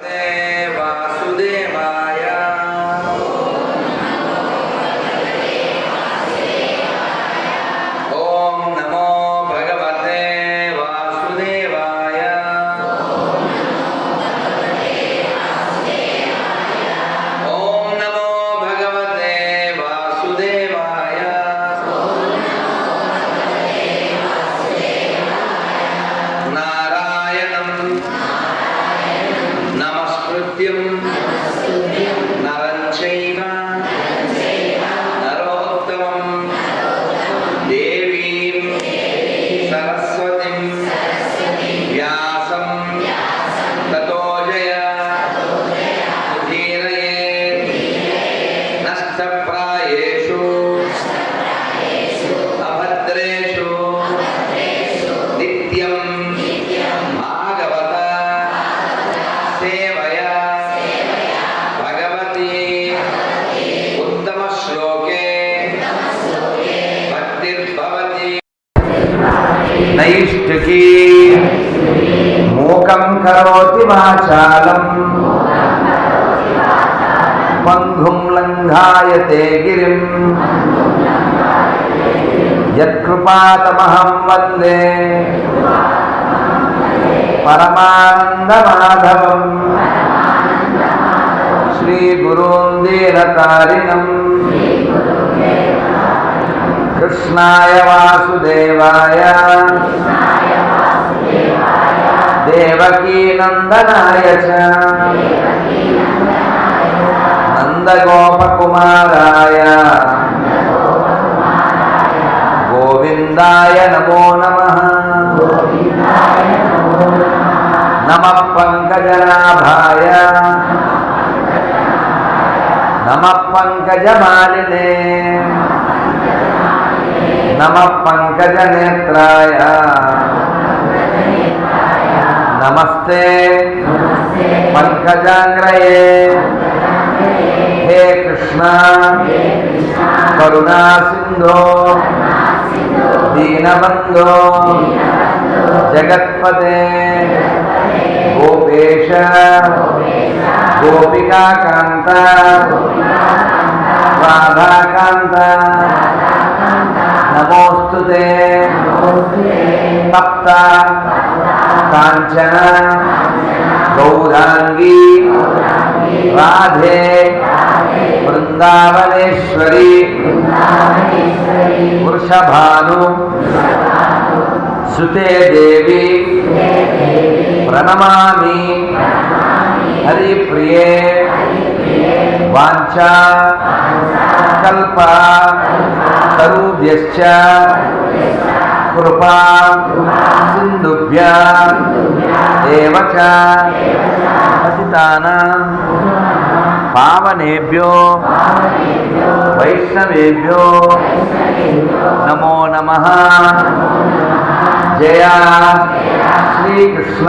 Hey. నైష్టికీ మూకం కరోతి వాచాలం. పంగుం లంఘాయతే గిరిం యత్కృపాతమహం వందే. పరమానందమాధవం. శ్రీగురూన్ దీనతారిణం देवकीनन्दनाय च नन्दगोपकुमाराय गोविन्दाय नमो नमः नमः पङ्कजनाभाय नमः पङ्कजमालिने नमः पङ्कजनेत्राय नमस्ते पंकजाग्रये हे कृष्णा करुणा सिंधो दीनबंधो जगत्पते गोपेश गोपिका कांता राधा कांता नमोस्तुते तप्ता कांचना गौरांगी राधे वृंदावनेश्वरी वृषभानु सुते देवी प्रणमा हरिप्रिये वाचा कल्पा तरुभ्यश्च కృపా సింధుభ్యాం పతితానాం పావనేభ్యో వైష్ణవేభ్యో నమో నమ జయ శ్రీకృష్ణ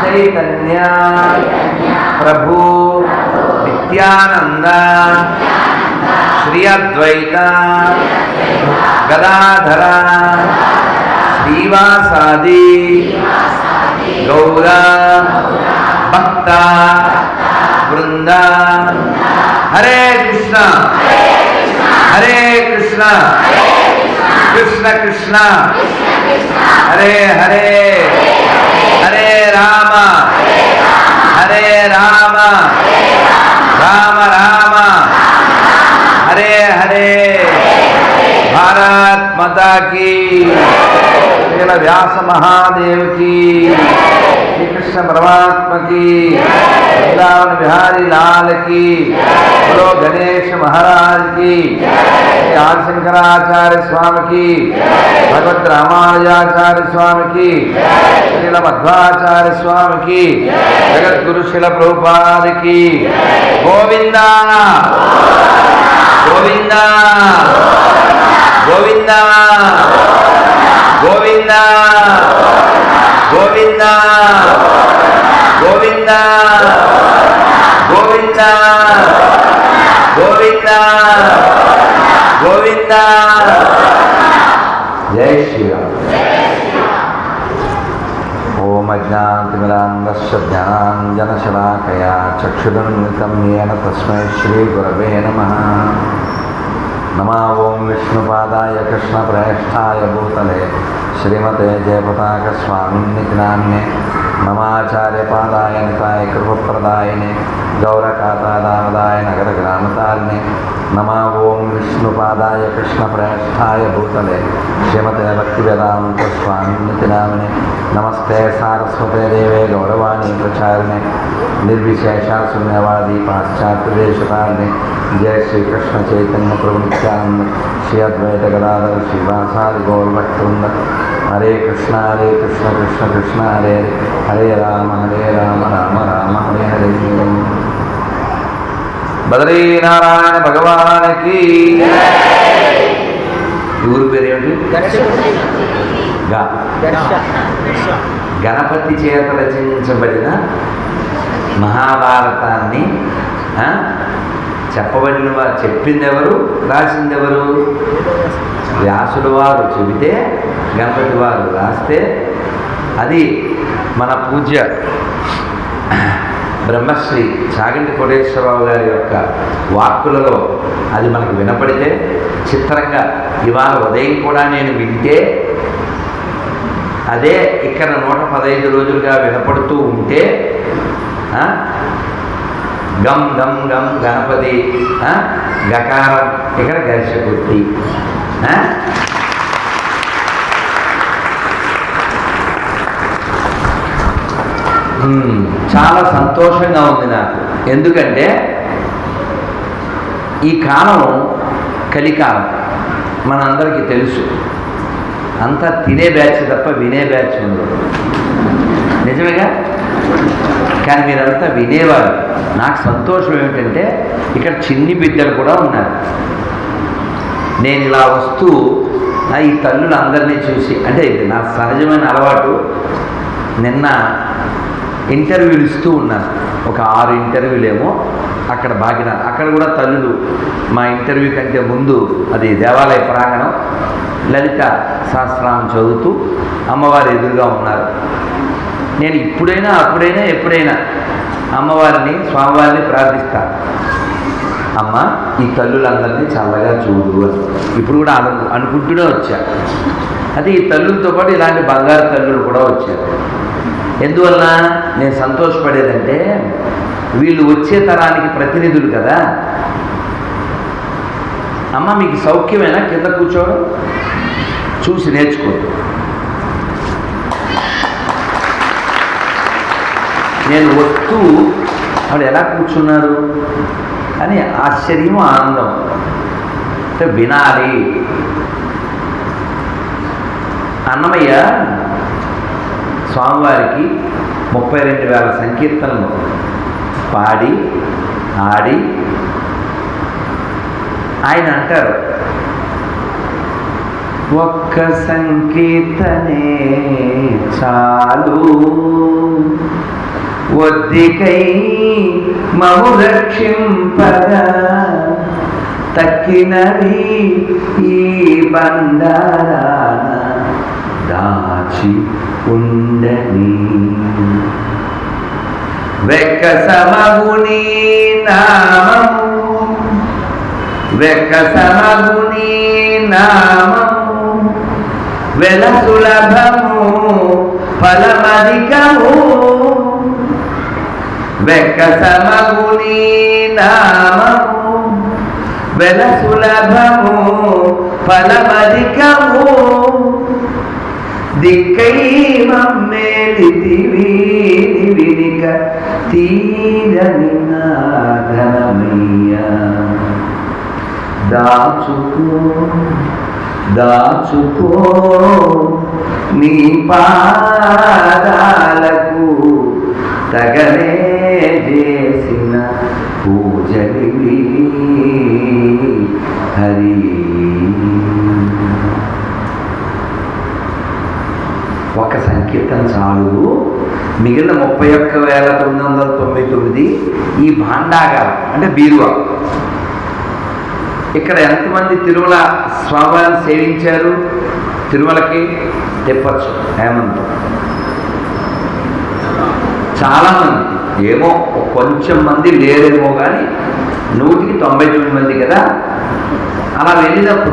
చైతన్య ప్రభు నిత్యానంద శ్రీ అద్వైత గదాధర శ్రీవాసాది గౌర భక్త బృంద హరే కృష్ణ హరే కృష్ణ కృష్ణ కృష్ణ హరే హరే హరే రామ హరే రామ రామ రామ. మాతాకి. శ్రీల వ్యాస మహాదేవ్కి. శ్రీకృష్ణ పరమాత్మకి. శ్రీరావణ బిహారీ లాల్కి. బలో గణేష్ మహారాజ్కి. శ్రీ ఆదిశంకరాచార్య స్వామికి. భగవద్ రామానుజాచార్య స్వామికి. శ్రీల మధ్వాచార్య స్వామికి. జగద్గురు శిల ప్రభుపాదికి. గోవిందా. గోవిందా. గోవింద! గోవింద! గోవింద! గోవింద! గోవింద! గోవింద! గోవింద! జై శ్రీరామ్. ఓం అజ్ఞాతిమిలాంగస్య ధ్యానాంజనశలాకయా చక్షుదన్వితం ఏన తస్మై శ్రీగురవే నమ. नमः नमा ॐ विष्णुपादाय कृष्णप्रेष्ठाय भूतले श्रीमते जयपताकस्वामिन्निति మమాచార్యపాదాయ నితాయ కృపప్రదాయని గౌరకాతాదామదాయ నగర గ్రామతారిణి నమా ఓం విష్ణుపాదాయ కృష్ణ ప్రేష్టాయ భూతలే శ్రీమతే భక్తి వేదాంత స్వామితి నామిని నమస్తే సారస్వతే దేవే గౌరవాణి ప్రచారిణి నిర్విశేష శూన్యవాది జయ శ్రీకృష్ణ చైతన్య ప్రభుత్వాన్ని శ్రీ అద్వైత గదాధర శ్రీవాసాది గౌరవక్తుండ హరే కృష్ణ హరే కృష్ణ కృష్ణ కృష్ణ హరే హరే రామ హరే రామ రామ రామ హరే హరే బదరీనారాయణ భగవానికి ఊరు పేరేమిటి గణపతి చేత రచించబడిన మహాభారతాన్ని చెప్పబడిన వారు చెప్పిందెవరు? రాసిందెవరు? వ్యాసుడు వారు చెబితే గణపతి వారు రాస్తే అది మన పూజ్య బ్రహ్మశ్రీ చాగంటి కోటేశ్వరరావు గారి యొక్క వాక్కులలో అది మనకు వినపడితే చిత్రంగా ఇవాళ ఉదయం కూడా నేను వింటే అదే ఇక్కడ నూట పదహైదు రోజులుగా వినపడుతూ ఉంటే గమ్ గం గం గణపతి గకారం ఇక్కడ గరిషకుర్తి ఆ? మ్మ్. చాలా సంతోషంగా ఉంది నాకు. ఎందుకంటే ఈ కాలం కలికాలం. మనందరికీ తెలుసు. అంతా తినే బ్యాచ్ తప్ప వినే బ్యాచ్ ఉండదు నిజమేగా? కానీ మీరంతా వినేవారు. నాకు సంతోషం ఏమిటంటే ఇక్కడ చిన్ని బిడ్డలు కూడా ఉన్నారు. నేను ఇలా వస్తూ నా ఈ తల్లులు అందరినీ చూసి అంటే ఇది నా సహజమైన అలవాటు. నిన్న ఇంటర్వ్యూలు ఇస్తూ ఉన్నాను ఒక ఆరు ఇంటర్వ్యూలు ఏమో అక్కడ బాగిన అక్కడ కూడా తల్లులు మా ఇంటర్వ్యూ కంటే ముందు అది దేవాలయ ప్రాంగణం లలిత సహస్రామం చదువుతూ అమ్మవారు ఎదురుగా ఉన్నారు. నేను ఇప్పుడైనా అప్పుడైనా ఎప్పుడైనా అమ్మవారిని స్వామివారిని ప్రార్థిస్తాను అమ్మ ఈ తల్లులందరినీ చల్లగా చూడు అని. ఇప్పుడు కూడా అను అనుకుంటూనే వచ్చా. అది ఈ తల్లులతో పాటు ఇలాంటి బంగారు తల్లులు కూడా వచ్చారు. ఎందువల్ల నేను సంతోషపడేదంటే వీళ్ళు వచ్చే తరానికి ప్రతినిధులు కదా. అమ్మ మీకు సౌఖ్యమేనా? కింద కూర్చోవడం? చూసి నేర్చుకో. నేను వస్తూ ఆవిడ ఎలా కూర్చున్నారు? అని ఆశ్చర్యం ఆనందం. అంటే వినాలి. అన్నమయ్య స్వామివారికి ముప్పై రెండు వేల సంకీర్తనలు పాడి ఆడి ఆయన అంటారు ఒక్క సంకీర్తనే చాలు. ఒద్దికై మము రక్షింపగా తక్కినది ఈ బండారాన దాచి ఉండని వెక్క సమగుని నామము. వెక్క సమగుని నామము. వెల సులభము ఫలమధికము. వెక్క సమగుని నామము. వెల సులభము ఫలమధికము. దిక్కై మమ్మేలితివి వినిక తీరని దాచుకో దాచుకో నీ పాదాలకు తగలే చేసిన పూజలివి హరి ఒక సంకీర్తన చాలు మిగిలిన ముప్పై ఒక్క వేల తొమ్మిది వందల తొంభై తొమ్మిది ఈ భాండాగారం అంటే బీరువా. ఇక్కడ ఎంతమంది తిరుమల స్వామివారిని సేవించారు? తిరుమలకి తెప్పచ్చు హేమంత్. చాలామంది. ఏమో కొంచెం మంది లేరేమో కానీ నూటికి తొంభై తొమ్మిది మంది కదా. అలా వెళ్ళినప్పుడు